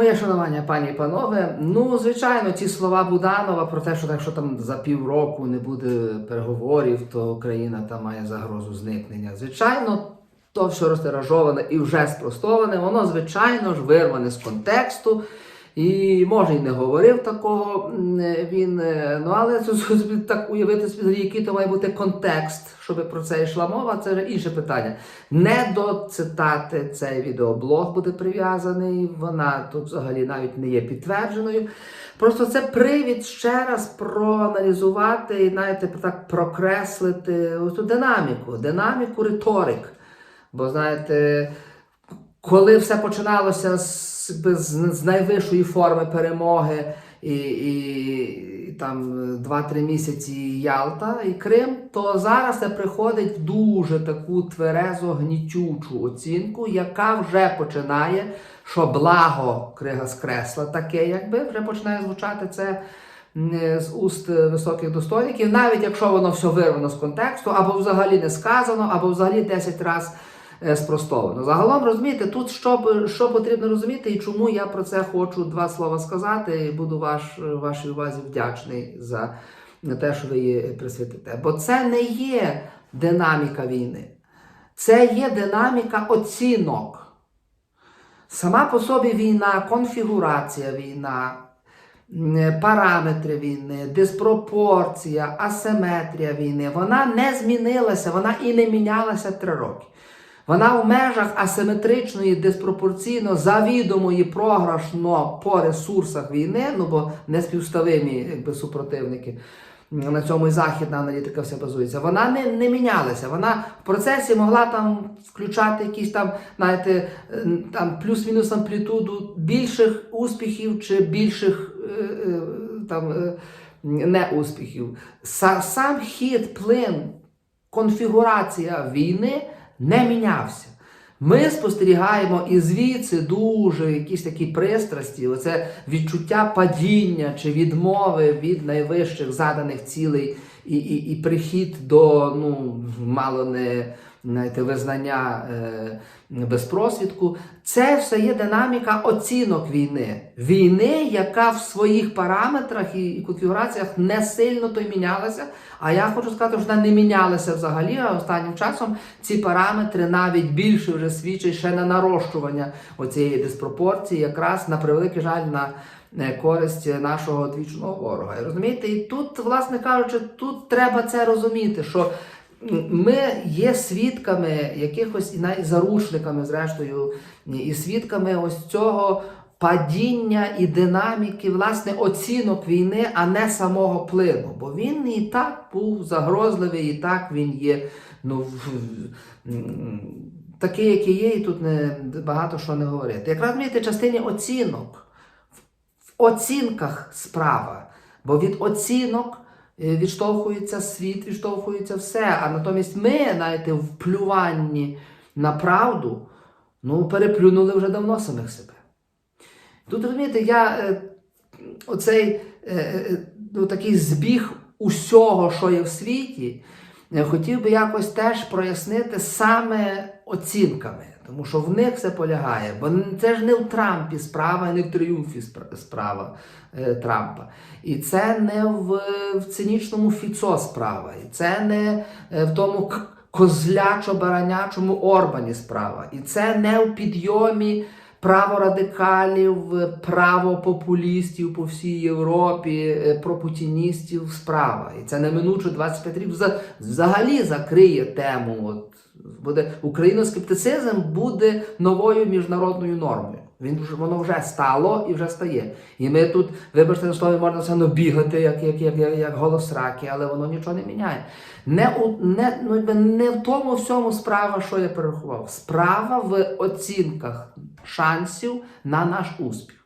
Моє шанування, пані і панове. Ну, звичайно, ті слова Буданова про те, що якщо там за півроку не буде переговорів, то Україна там має загрозу зникнення. Звичайно, то все розтиражоване і вже спростоване, воно, звичайно ж, вирване з контексту. І може й не говорив такого він, е, ну але так уявити собі, який то має бути контекст, щоб про це йшла мова, це вже інше питання. Не до цитати цей відеоблог буде прив'язаний, вона тут взагалі навіть не є підтвердженою. Просто це привід ще раз проаналізувати і навіть так прокреслити ось ту динаміку, динаміку риторик. Бо знаєте, коли все починалося з, з, найвищої форми перемоги, і, і, там 2-3 місяці Ялта і Крим, то зараз це приходить в дуже таку тверезо гнітючу оцінку, яка вже починає, що благо крига скресла, таке, якби вже починає звучати це. З уст високих достойників, навіть якщо воно все вирвано з контексту, або взагалі не сказано, або взагалі 10 разів спростовано. Загалом розумієте, тут що, що потрібно розуміти і чому я про це хочу два слова сказати, і буду ваш, вашій увазі вдячний за те, що ви її присвятите. Бо це не є динаміка війни, це є динаміка оцінок. Сама по собі війна, конфігурація війна, параметри війни, диспропорція, асиметрія війни, вона не змінилася, вона і не мінялася три роки. Вона в межах асиметричної, диспропорційно завідомої програшно по ресурсах війни, ну бо неспівставимі якби, супротивники. На цьому і західна аналітика все базується. Вона не, не мінялася. Вона в процесі могла там включати якісь там, знаєте, там плюс-мінус амплітуду більших успіхів чи більших е, е, там е, неуспіхів. Сам хід, плин, конфігурація війни не мінявся. Ми спостерігаємо і звідси дуже якісь такі пристрасті, оце відчуття падіння чи відмови від найвищих заданих цілей і, і, і прихід до ну, мало не знаєте, визнання е, безпросвідку. Це все є динаміка оцінок війни. Війни, яка в своїх параметрах і, і конфігураціях не сильно то й мінялася. А я хочу сказати, що вона не мінялася взагалі. А останнім часом ці параметри навіть більше вже свідчать ще на нарощування оцієї диспропорції, якраз на превеликий жаль на е, користь нашого двічного ворога. І розумієте, і тут, власне кажучи, тут треба це розуміти, що ми є свідками якихось і навіть заручниками, зрештою, і свідками ось цього падіння і динаміки, власне, оцінок війни, а не самого плину. Бо він і так був загрозливий, і так він є. Ну, такий, який є, і тут не багато що не говорити. Якраз розумієте, частині оцінок. Оцінках справа. Бо від оцінок е, відштовхується світ, відштовхується все. А натомість ми, знаєте, в плюванні на правду, ну, переплюнули вже давно самих себе. Тут розумієте, я е, оцей е, ну, такий збіг усього, що є в світі, хотів би якось теж прояснити саме оцінками. Тому що в них все полягає. Бо це ж не в Трампі справа, не в тріумфі справа е, Трампа. І це не в, в цинічному Фіцо справа. І це не е, в тому козлячо-баранячому Орбані справа. І це не в підйомі праворадикалів, правопопулістів по всій Європі, е, пропутіністів справа. І це неминуче 25 років вза- взагалі закриє тему. От, буде україноскептицизм буде новою міжнародною нормою. Він воно вже стало і вже стає. І ми тут, вибачте за слово, можна все одно бігати, як, як, як, як, як голос раки, але воно нічого не міняє. Не, у, не, ну, не в тому всьому справа, що я перерахував. Справа в оцінках шансів на наш успіх.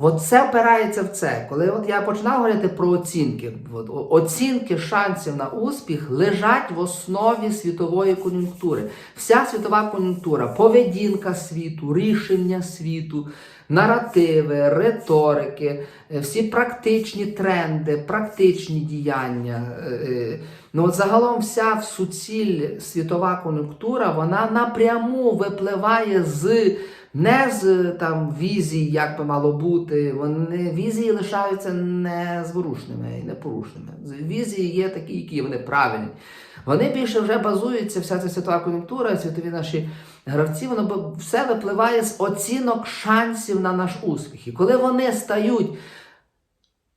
От це опирається в це. Коли от я починав говорити про оцінки, от, оцінки шансів на успіх лежать в основі світової кон'юнктури. Вся світова кон'юнктура, поведінка світу, рішення світу, наративи, риторики, е, всі практичні тренди, практичні діяння. е, е, Ну, от загалом вся в суціль світова кон'юнктура, вона напряму випливає з не з там візій, як би мало бути. Вони візії лишаються незворушними і непорушними. Візії є такі, які вони правильні. Вони більше вже базуються, вся ця світова кон'юнктура, світові наші гравці, воно все випливає з оцінок шансів на наш успіх. І коли вони стають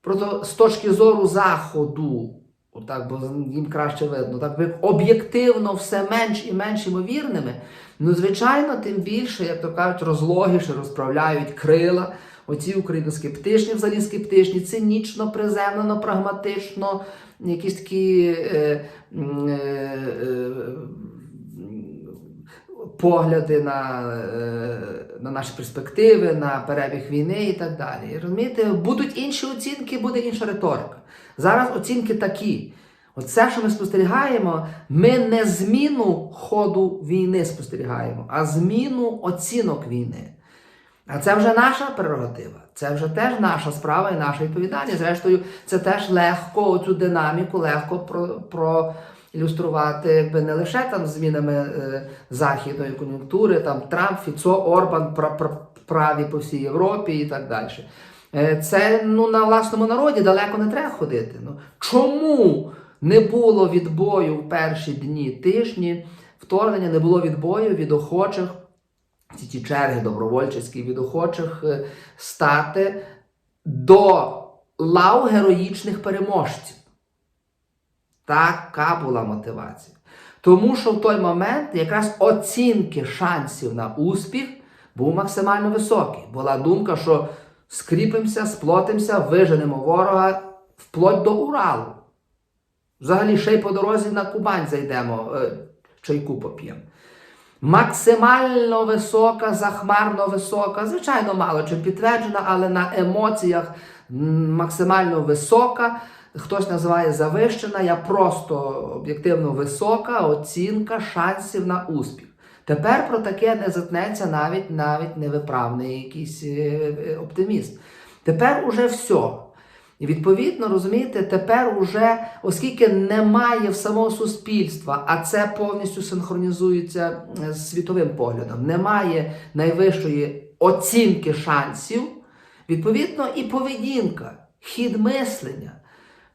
Просто з точки зору заходу, отак, бо їм краще видно, так ви об'єктивно все менш і менш ймовірними, ну, звичайно, тим більше, як то кажуть, розлогіше розправляють крила. Оці україноскептичні, взагалі скептичні, цинічно, приземлено, прагматично, якісь такі е, е, е, погляди на, е, на наші перспективи, на перебіг війни і так далі. І, Розумієте, будуть інші оцінки, буде інша риторика. Зараз оцінки такі. Оце, що ми спостерігаємо, ми не зміну ходу війни спостерігаємо, а зміну оцінок війни. А це вже наша прерогатива, це вже теж наша справа і наша відповідальність. Зрештою, це теж легко цю динаміку, легко про, проілюструвати, якби не лише там змінами е, західної кон'юнктури, там Трамп, Фіцо, Орбан, пра- пра- праві по всій Європі і так далі. Е, Це ну, на власному народі далеко не треба ходити. Ну, чому не було відбою в перші дні тижні вторгнення, не було відбою від охочих ці ті черги добровольчі від охочих е, стати до лав героїчних переможців. Така була мотивація. Тому що в той момент якраз оцінки шансів на успіх був максимально високий. Була думка, що скріпимося, сплотимося, виженемо ворога вплоть до Уралу. Взагалі, ще й по дорозі на Кубань зайдемо, е, чайку поп'ємо. Максимально висока, захмарно висока, звичайно, мало чим підтверджена, але на емоціях максимально висока. Хтось називає завищена, я просто об'єктивно висока оцінка шансів на успіх. Тепер про таке не затнеться навіть навіть невиправний якийсь е, е, оптиміст. Тепер уже все. І відповідно, розумієте, тепер уже, оскільки немає в самого суспільства, а це повністю синхронізується е, з світовим поглядом, немає найвищої оцінки шансів, відповідно, і поведінка, хід мислення,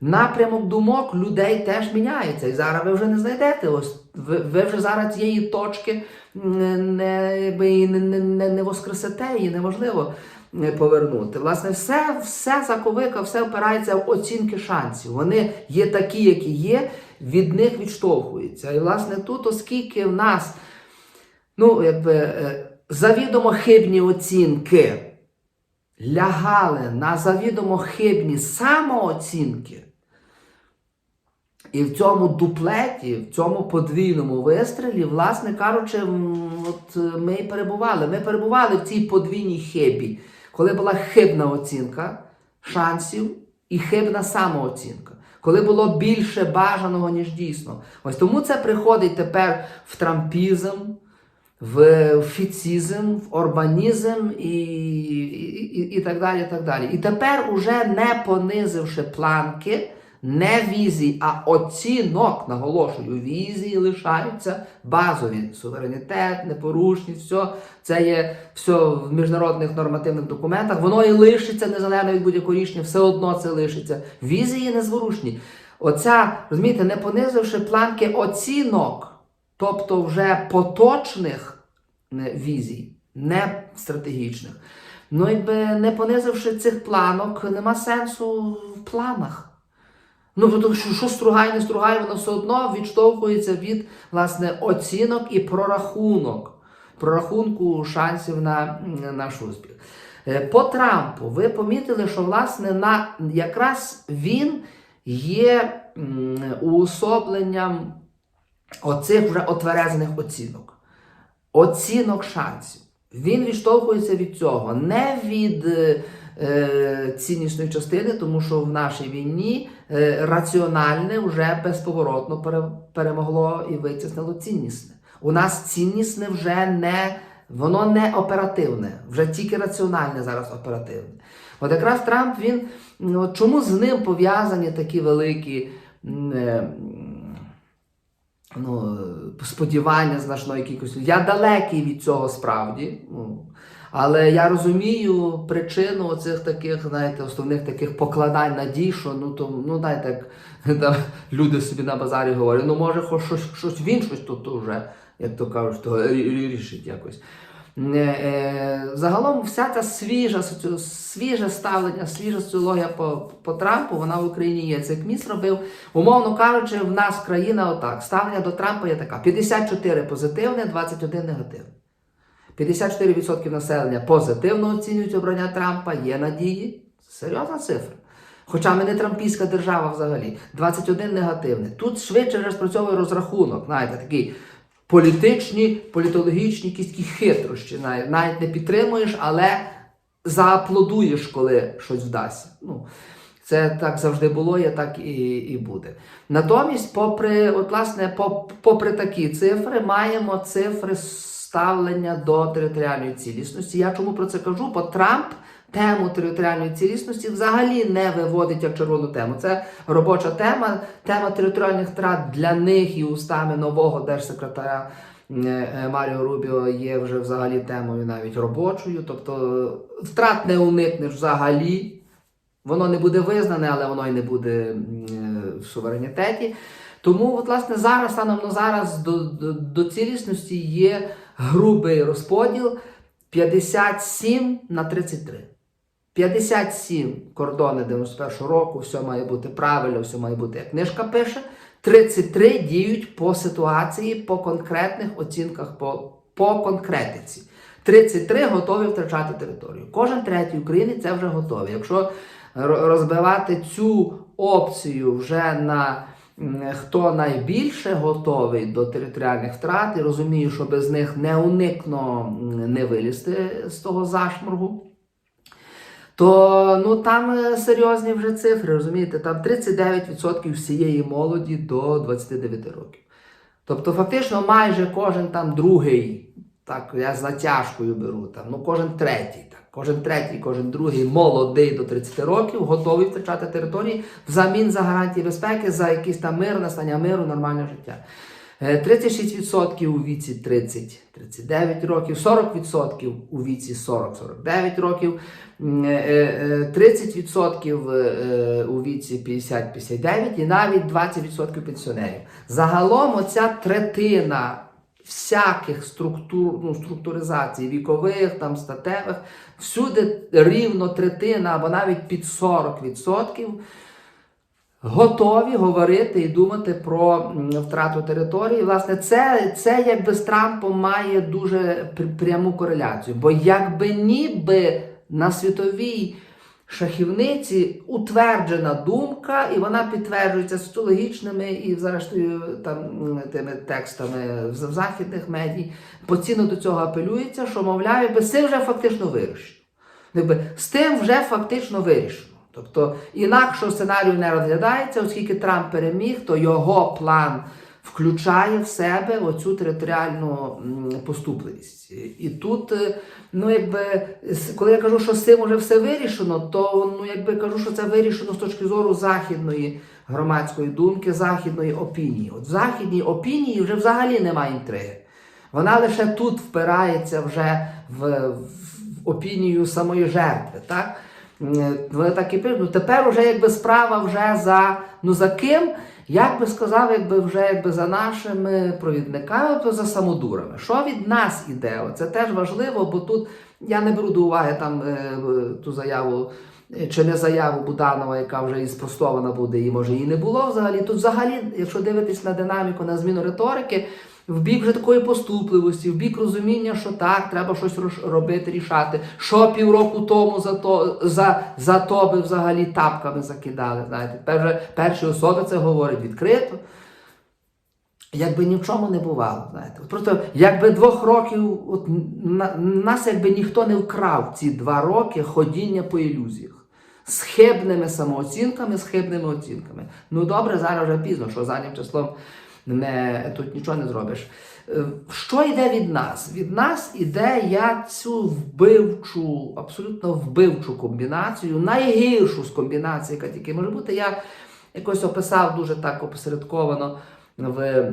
напрямок думок людей теж міняється. І зараз ви вже не знайдете. Ось ви, ви вже зараз цієї точки не, якби, не, не, не, воскресите, її неможливо е, повернути. Власне, все, все заковика, все опирається в оцінки шансів. Вони є такі, які є, від них відштовхуються. І, власне, тут, оскільки в нас ну, якби, е, завідомо хибні оцінки лягали на завідомо хибні самооцінки, і в цьому дуплеті, в цьому подвійному вистрілі, власне кажучи, от е, ми перебували. Ми перебували в цій подвійній хибі, коли була хибна оцінка шансів і хибна самооцінка. Коли було більше бажаного, ніж дійсно. Ось тому це приходить тепер в трампізм, в фіцизм, в орбанізм і, і, і, і так далі. І так далі. І тепер, уже не понизивши планки, не візій, а оцінок, наголошую, візії лишаються базові. Суверенітет, непорушність, все це є все в міжнародних нормативних документах. Воно і лишиться незалежно від будь-якого рішення, все одно це лишиться. Візії незворушні. Оця, розумієте, не понизивши планки оцінок, тобто вже поточних е, візій, не стратегічних. Ну, якби не понизивши цих планок, нема сенсу в планах. Ну, тобто, що, що стругай, не стругай, воно все одно відштовхується від власне оцінок і прорахунок, прорахунку шансів на наш успіх. Е, По Трампу ви помітили, що власне на якраз він є уособленням оцих вже отверезених оцінок, оцінок шансів. Він відштовхується від цього, не від е, ціннісної частини, тому що в нашій війні е, раціональне вже безповоротно перемогло і витіснило ціннісне. У нас ціннісне вже не воно не оперативне, вже тільки раціональне зараз оперативне. От якраз Трамп він чому з ним пов'язані такі великі. е, Ну, сподівання значної кількості. Я далекий від цього справді. Ну, Але я розумію причину оцих таких, знаєте, основних таких покладань надій, що ну то ну знаєте, як там люди собі на базарі говорять, ну може хоч щось, щось він щось тут вже, як то кажуть, то рі- рі- рішить якось. Е, е, Загалом вся ця свіжа, свіже ставлення, свіжа соціологія по, по Трампу, вона в Україні є. Це як міс робив. Умовно кажучи, в нас країна отак. Ставлення до Трампа є така: 54 позитивне, 21 негативне. 54% населення позитивно оцінюють обрання Трампа, є надії. Серйозна цифра. Хоча ми не трампійська держава взагалі. 21 негативне. Тут швидше вже спрацьовує розрахунок, знаєте, такий політичні, політологічні якісь такі хитрощі. Навіть, навіть не підтримуєш, але зааплодуєш, коли щось вдасться. Ну, це так завжди було, є так і, і буде. Натомість, попри, от, власне, поп- попри такі цифри, маємо цифри ставлення до територіальної цілісності. Я чому про це кажу? Бо Трамп тему територіальної цілісності взагалі не виводить як червону тему. Це робоча тема, тема територіальних втрат для них і устами нового держсекретаря. е, е, Маріо Рубіо є вже взагалі темою навіть робочою, тобто втрат не уникнеш взагалі. Воно не буде визнане, але воно й не буде е, в суверенітеті. Тому, от, власне, зараз, станом на зараз до, до, до цілісності є грубий розподіл 57 на 33. 57 кордони 91 року, все має бути правильно, все має бути, як книжка пише. 33 діють по ситуації, по конкретних оцінках, по, по конкретиці. 33 готові втрачати територію. Кожен третій українець це вже готовий. Якщо розбивати цю опцію вже на хто найбільше готовий до територіальних втрат і розуміє, що без них неуникно м, не вилізти з того зашморгу. То ну там е, серйозні вже цифри, розумієте, там 39% всієї молоді до 29 років. Тобто, фактично, майже кожен там другий, так я з натяжкою беру, там, ну кожен третій, так, кожен третій, кожен другий молодий до 30 років готовий втрачати території взамін за гарантії безпеки, за якийсь там мир, настання миру, нормальне життя. Е, 36% у віці 30-39 років, 40% у віці 40-49 років, м, е, е, 30% е, у віці 50-59 і навіть 20% пенсіонерів. Загалом оця третина всяких структур, ну, структуризацій вікових, там, статевих, всюди рівно третина або навіть під 40% готові говорити і думати про втрату території. Власне, це, це якби з Трампом має дуже пряму кореляцію. Бо якби ніби на світовій шахівниці утверджена думка, і вона підтверджується соціологічними і зрештою там тими текстами в західних медій, постійно до цього апелюється, що мовляв, якби з цим вже фактично вирішено. Якби з тим вже фактично вирішено. Тобто інакшого сценарію не розглядається, оскільки Трамп переміг, то його план включає в себе оцю територіальну поступливість. І тут, е, ну якби, коли я кажу, що з цим вже все вирішено, то ну якби кажу, що це вирішено з точки зору західної громадської думки, західної опінії. От в західній опінії вже взагалі немає інтриги. Вона лише тут впирається вже в, в опінію самої жертви. Так? Вони так і пишуть. Ну, тепер вже якби справа вже за, ну, за ким? Як би сказав, якби вже якби за нашими провідниками, то за самодурами. Що від нас іде? Це теж важливо, бо тут я не беру до уваги там е, ту заяву. е, Чи не заяву Буданова, яка вже і спростована буде, і може її не було взагалі. Тут взагалі, якщо дивитись на динаміку, на зміну риторики, в бік вже такої поступливості, в бік розуміння, що так, треба щось робити, рішати. Що півроку тому за то, за, за то би взагалі тапками закидали. Знаєте, тепер вже перші особи це говорять відкрито. Якби ні в чому не бувало, знаєте. Просто якби двох років, от на, нас якби ніхто не вкрав ці два роки ходіння по ілюзіях. З хибними самооцінками, з хибними оцінками. Ну добре, зараз вже пізно, що заднім числом не, тут нічого не зробиш. Е, Що йде від нас? Від нас іде я цю вбивчу, абсолютно вбивчу комбінацію, найгіршу з комбінацій, яка тільки може бути. Я якось описав дуже так опосередковано в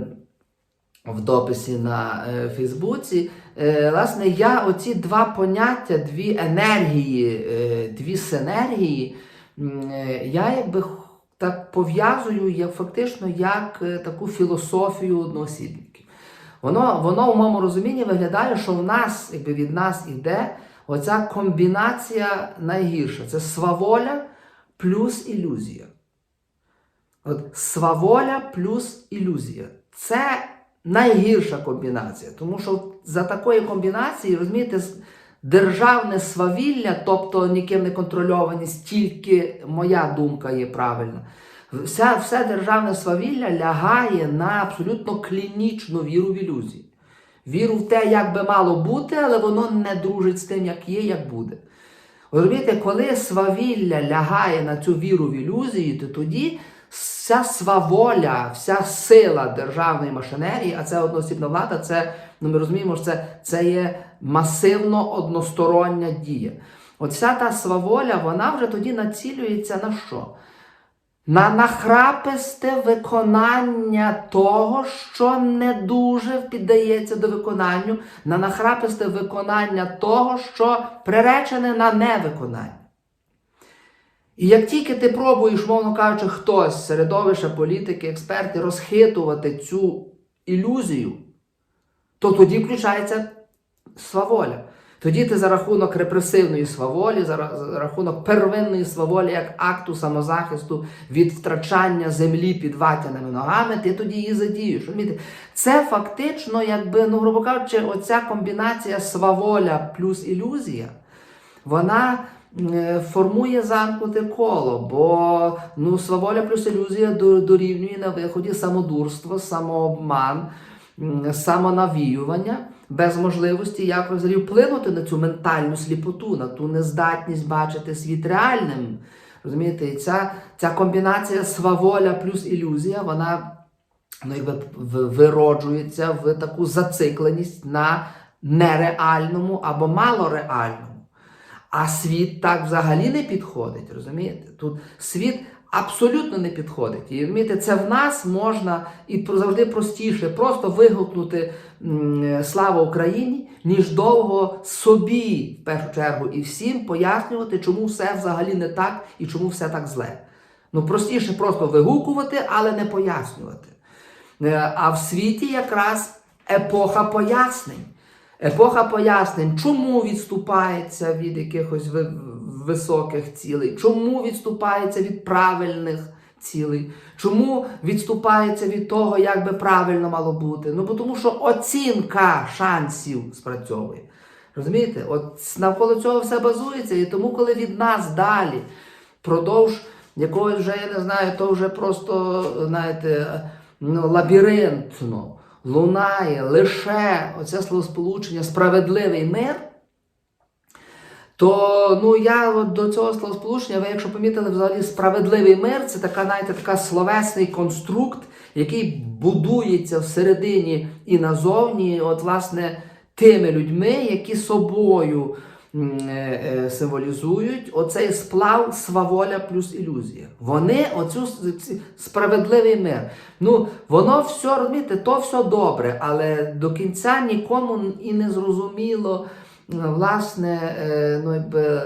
в дописі на е, Фейсбуці. Е, власне, я оці два поняття, дві енергії, е, дві синергії, е, я якби так пов'язую як фактично як е, таку філософію одноосібників. Воно, воно в моєму розумінні виглядає, що в нас, якби від нас іде оця комбінація найгірша. Це сваволя плюс ілюзія. От сваволя плюс ілюзія. Це найгірша комбінація. Тому що за такої комбінації, розумієте, державне свавілля, тобто ніким не контрольованість, тільки моя думка є правильна. Вся, все державне свавілля лягає на абсолютно клінічну віру в ілюзії. Віру в те, як би мало бути, але воно не дружить з тим, як є, як буде. Розумієте, коли свавілля лягає на цю віру в ілюзії, то тоді вся сваволя, вся сила державної машинерії, а це одноосібна влада, це, ну ми розуміємо, що це, це є масивно одностороння дія. Вся та сваволя, вона вже тоді націлюється на що? На нахраписте виконання того, що не дуже піддається до виконанню, на нахраписте виконання того, що приречене на невиконання. І як тільки ти пробуєш, мовно кажучи, хтось, середовище, політики, експерти, розхитувати цю ілюзію, то тоді включається сваволя. Тоді ти за рахунок репресивної сваволі, за рахунок первинної сваволі, як акту самозахисту від втрачання землі під ватяними ногами, ти тоді її задієш. Це фактично, якби, ну, грубо кажучи, оця комбінація сваволя плюс ілюзія, вона е, формує замкнуте коло, бо ну, сваволя плюс ілюзія дорівнює на виході самодурство, самообман, самонавіювання, без можливості якось взагалі вплинути на цю ментальну сліпоту, на ту нездатність бачити світ реальним. Розумієте, і ця, ця комбінація сваволя плюс ілюзія, вона ну, якби вироджується в таку зацикленість на нереальному або малореальному. А світ так взагалі не підходить, розумієте? Тут світ абсолютно не підходить. І розумієте, це в нас можна і завжди простіше просто вигукнути слава Україні, ніж довго собі, в першу чергу, і всім пояснювати, чому все взагалі не так і чому все так зле. Ну, простіше просто вигукувати, але не пояснювати. Е, А в світі якраз епоха пояснень. Епоха пояснень, чому відступається від якихось високих цілей, чому відступається від правильних цілей, чому відступається від того, як би правильно мало бути. Ну, бо тому що оцінка шансів спрацьовує. Розумієте? От навколо цього все базується, і тому, коли від нас далі продовж якогось вже, я не знаю, то вже просто, знаєте, ну, лабіринтно лунає лише оце словосполучення справедливий мир, то ну, я от до цього словосполучення, ви якщо помітили, взагалі справедливий мир це така, знаєте, така словесний конструкт, який будується всередині і назовні, от, власне, тими людьми, які собою символізують оцей сплав сваволя плюс ілюзія. Вони оцю справедливий мир. Ну, воно все, розумієте, то все добре, але до кінця нікому і не зрозуміло, е, власне, е, ну, якби,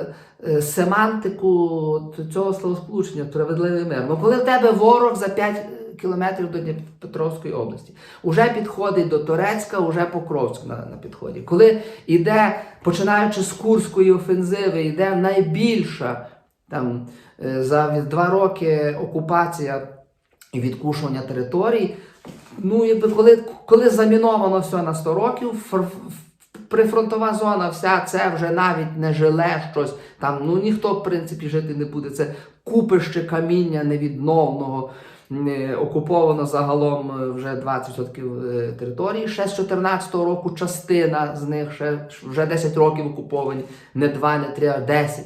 е, семантику цього словосполучення справедливий мир. Ну, коли в тебе ворог за 5 кілометрів до Дніпропетровської області, уже підходить до Торецька, уже Покровськ на, на підході. Коли йде, починаючи з Курської офензиви, йде найбільша там е, за два роки окупація і відкушування територій. Ну, якби коли, коли заміновано все на 100 років, фр- прифронтова зона, вся це вже навіть не жиле щось. Там ну ніхто, в принципі, жити не буде. Це купище каміння невідновного. Окуповано загалом е, вже 20% е, території. Ще з 2014 року частина з них ще вже 10 років окуповані, не 2, не 3, а 10.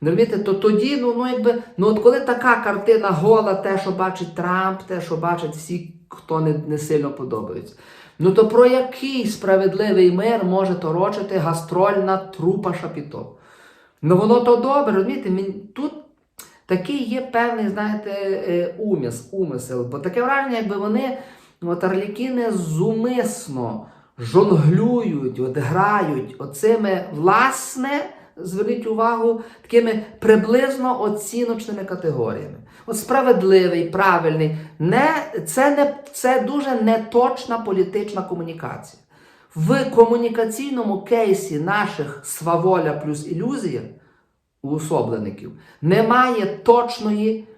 Ну, розумієте, то тоді, ну, ну якби, ну от коли така картина гола, те, що бачить Трамп, те, що бачать всі, хто не, не сильно подобається. Ну то про який справедливий мир може торочити гастрольна трупа Шапіто? Ну воно то добре, розумієте, тут такий є певний, знаєте, е, уміс, умисел, бо таке враження, якби вони от Арлікіни зумисно жонглюють, от грають оцими, власне, зверніть увагу, такими приблизно оціночними категоріями. От справедливий, правильний, не, це, не, це дуже неточна політична комунікація. В комунікаційному кейсі наших сваволя плюс ілюзія уособлеників немає точної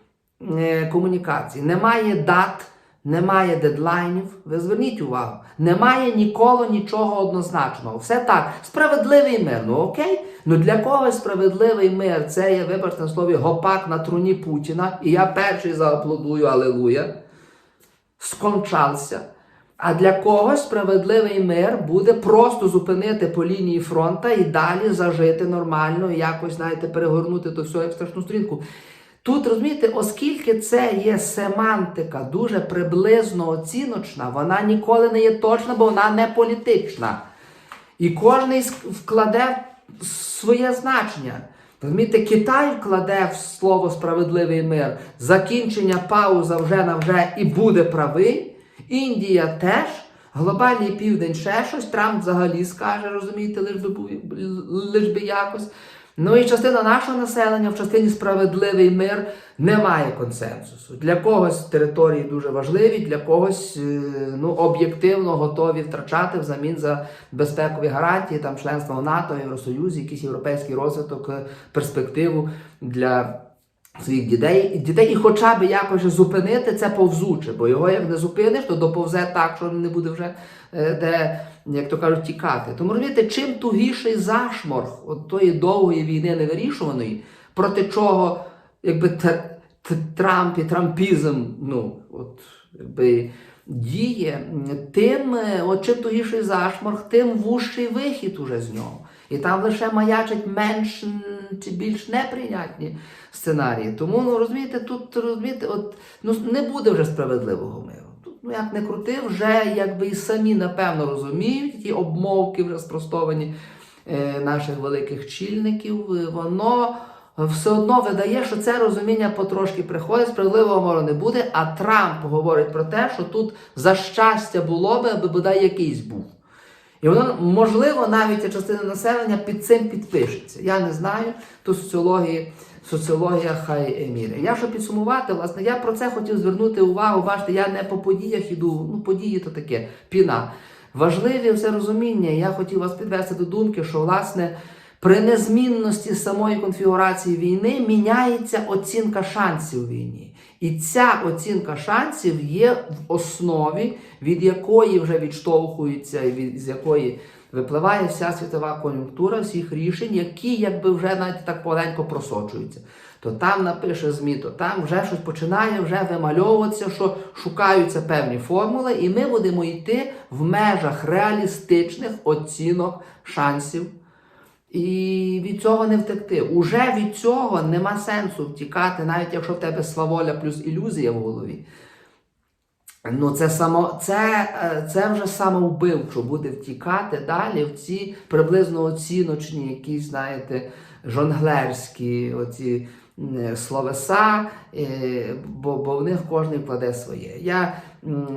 е, комунікації, немає дат, немає дедлайнів. Ви зверніть увагу, немає ніколи нічого однозначного. Все так. Справедливий мир. Ну окей. Ну для когось справедливий мир це є, вибачте на слові, гопак на труні Путіна. І я перший зааплодую, алелуя. Скончався. А для когось справедливий мир буде просто зупинити по лінії фронта і далі зажити нормально, і якось, знаєте, перегорнути то все як страшну сторінку. Тут розумієте, оскільки це є семантика дуже приблизно оціночна, вона ніколи не є точна, бо вона не політична. І кожен вкладе своє значення. Розумієте, Китай вкладе в слово справедливий мир, закінчення пауза вже на вже і буде правий. Індія теж, глобальний південь ще щось, Трамп взагалі скаже, розумієте, лиш би, лиш би якось. Ну і частина нашого населення в частині справедливий мир немає консенсусу. Для когось території дуже важливі, для когось е, ну, об'єктивно готові втрачати взамін за безпекові гарантії, там членство в НАТО, Євросоюзі, якийсь європейський розвиток, е, перспективу для своїх дітей, дітей і хоча б якось зупинити це повзуче, бо його як не зупиниш, то доповзе так, що не буде вже е, де, як то кажуть, тікати. Тому розумієте, чим тугіший зашморг от тої довгої війни невирішуваної, проти чого якби тр- т- Трамп і трампізм, ну от якби. Діє, тим, е, от чим тугіший зашморг, тим вужчий вихід уже з нього. І там лише маячать менш чи більш неприйнятні сценарії. Тому ну розумієте, тут розумієте, от ну не буде вже справедливого миру. Тут ну як не крути, вже якби і самі напевно розуміють ті обмовки вже спростовані е, наших великих чільників. е, Воно все одно видає, що це розуміння потрошки приходить, справедливого миру не буде. А Трамп говорить про те, що тут за щастя було би, аби бодай якийсь був. І воно, можливо, навіть частина населення під цим підпишеться. Я не знаю, то соціології, соціологія хай міряє. Я щоб підсумувати, власне, я про це хотів звернути увагу. Бачите, я не по подіях іду, ну події то таке, піна. Важливі все розуміння. Я хотів вас підвести до думки, що власне при незмінності самої конфігурації війни міняється оцінка шансів війні. І ця оцінка шансів є в основі, від якої вже відштовхується, від з якої випливає вся світова кон'юнктура всіх рішень, які якби вже навіть так поленько просочуються. То там напише ЗМІ, то там вже щось починає вже вимальовуватися, що шукаються певні формули, і ми будемо йти в межах реалістичних оцінок шансів. І від цього не втекти. Уже від цього нема сенсу втікати, навіть якщо в тебе сваволя плюс ілюзія в голові. Ну, це само, це, е, це вже самовбивчо буде втікати далі в ці приблизно оціночні, якісь, знаєте, жонглерські оці словеса, е, бо, бо в них кожен кладе своє. Я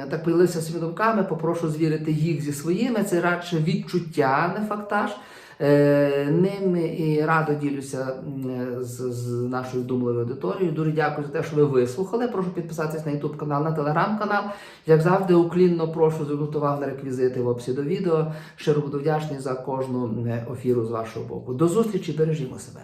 так поділився своїми думками, попрошу звірити їх зі своїми. Це радше відчуття, не фактаж. Е, Ним і радо ділюся з, з нашою думливою аудиторією. Дуже дякую за те, що ви вислухали. Прошу підписатись на YouTube канал, на телеграм канал. Як завжди, уклінно прошу звернути увагу на реквізити в описі до відео. Щиро буду вдячний за кожну ефіру з вашого боку. До зустрічі, бережімо себе.